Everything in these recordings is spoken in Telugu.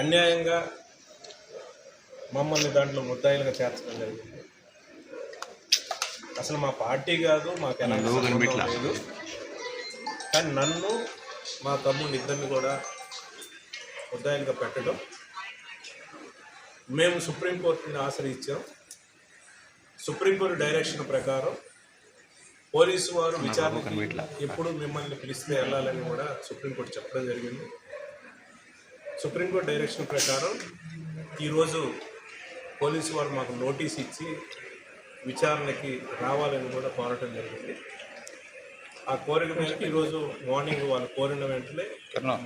అన్యాయంగా మమ్మల్ని దాంట్లో ముద్దాయిలుగా చేర్చడం జరిగింది. అసలు మా పార్టీ కాదు మాకు లేదు. కానీ నన్ను మా తమ్ముడిని ఇద్దరిని కూడా ముద్దాయిలుగా పెట్టడం మేము సుప్రీంకోర్టుని ఆశ్రయించాం. సుప్రీంకోర్టు డైరెక్షన్ ప్రకారం పోలీసు వారు విచారణ ఎప్పుడు మిమ్మల్ని పిలిస్తే వెళ్ళాలని కూడా సుప్రీంకోర్టు చెప్పడం జరిగింది. సుప్రీంకోర్టు డైరెక్షన్ ప్రకారం ఈరోజు పోలీసు వారు మాకు నోటీస్ ఇచ్చి విచారణకి రావాలని కూడా కోరటం జరిగింది. ఆ కోరిక మేరకు ఈరోజు మార్నింగ్ వాళ్ళు కోరిన వెంటనే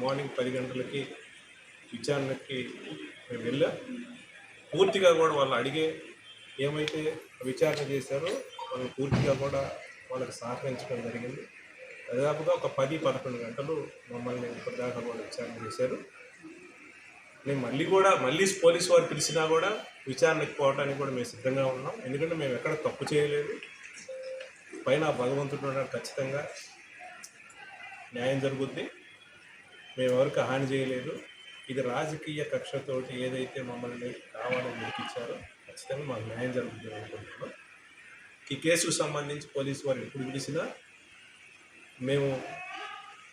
మార్నింగ్ పది గంటలకి విచారణకి మేము వెళ్ళాం. పూర్తిగా కూడా వాళ్ళు అడిగే ఏమైతే విచారణ చేశారో వాళ్ళు పూర్తిగా కూడా వాళ్ళకి సహకరించడం జరిగింది. దాదాపుగా ఒక పది పదకొండు గంటలు మమ్మల్ని ఇప్పటిదాకా కూడా విచారణ చేశారు. మేము మళ్ళీ కూడా మళ్ళీ పోలీసు వారు పిలిచినా కూడా విచారణకు పోవడానికి కూడా మేము సిద్ధంగా ఉన్నాం. ఎందుకంటే మేము ఎక్కడ తప్పు చేయలేదు. పైన భగవంతుడు ఉన్నాడు ఖచ్చితంగా. న్యాయం జరుగుద్ది. మేము ఎవరికి హాని చేయలేదు. ఇది రాజకీయ కక్షతోటి ఏదైతే మమ్మల్ని కావాలని నిలిపించారో ఖచ్చితంగా మాకు న్యాయం జరుగుతుంది అనుకుంటున్నాం. ఈ కేసుకు సంబంధించి పోలీసు వారు ఎప్పుడు పిలిచినా మేము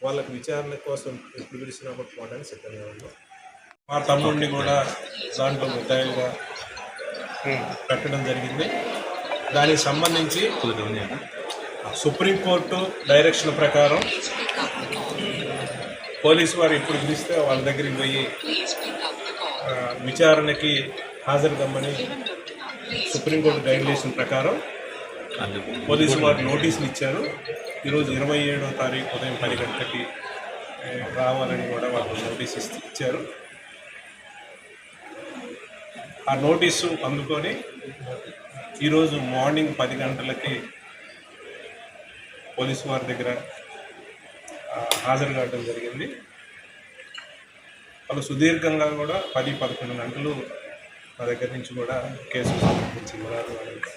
వాళ్ళకి విచారణ కోసం ఎప్పుడు పిలిచినా కూడా పోవడానికి సిద్ధంగా ఉన్నాం. మా తమ్ముడిని కూడా దాంట్లో ముద్దాయిలుగా పెట్టడం జరిగింది. దానికి సంబంధించి సుప్రీంకోర్టు డైరెక్షన్ ప్రకారం పోలీసు వారు ఎప్పుడు పిలిస్తే వాళ్ళ దగ్గరికి పోయి విచారణకి హాజరు కమ్మని సుప్రీంకోర్టు గైడ్లైన్స్ ప్రకారం పోలీసు వారు నోటీసులు ఇచ్చారు. ఈరోజు ఇరవై ఏడో తారీఖు ఉదయం పది గంటలకి రావాలని కూడా వాళ్ళు నోటీస్ ఇచ్చారు. ఆ నోటీసు అందుకొని ఈరోజు మార్నింగ్ పది గంటలకి పోలీసు వారి దగ్గర హాజరు కావడం జరిగింది. వాళ్ళు సుదీర్ఘంగా కూడా పది పదకొండు గంటలు మా దగ్గర నుంచి కూడా కేసు సంబంధించి వివరాలు వాళ్ళకి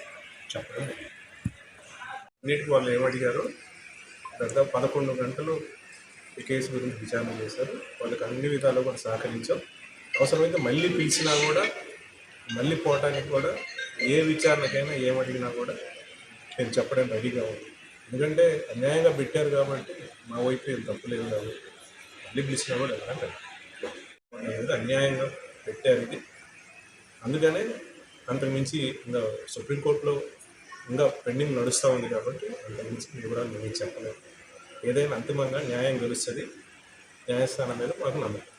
చెప్పడం జరిగింది. వాళ్ళు ఏమడిగారు? దాదాపు పదకొండు గంటలు ఈ కేసు గురించి విచారణ చేశారు. వాళ్ళకి అన్ని విధాలు కూడా సహకరించాం. అవసరమైతే మళ్ళీ పిలిచినా కూడా మళ్ళీ పోవటానికి కూడా ఏ విచారణకైనా ఏమడిగినా కూడా నేను చెప్పడానికి రెడీగా ఉంది. ఎందుకంటే అన్యాయంగా పెట్టారు కాబట్టి మా వైపు ఏం తప్పులేదు కాబట్టి మళ్ళీ పిలిచినా కూడా వెళ్ళాలి అన్యాయంగా పెట్టారు ఇది. అందుకనే అంతకుమించి ఇంకా సుప్రీంకోర్టులో ఇంకా పెండింగ్ నడుస్తూ ఉంది కాబట్టి అంతకుమించి వివరాలు మేము చెప్పలేదు. ఏదైనా అంతిమంగా న్యాయం గెలుస్తుంది న్యాయస్థానం మీద మాకు నమ్మకం.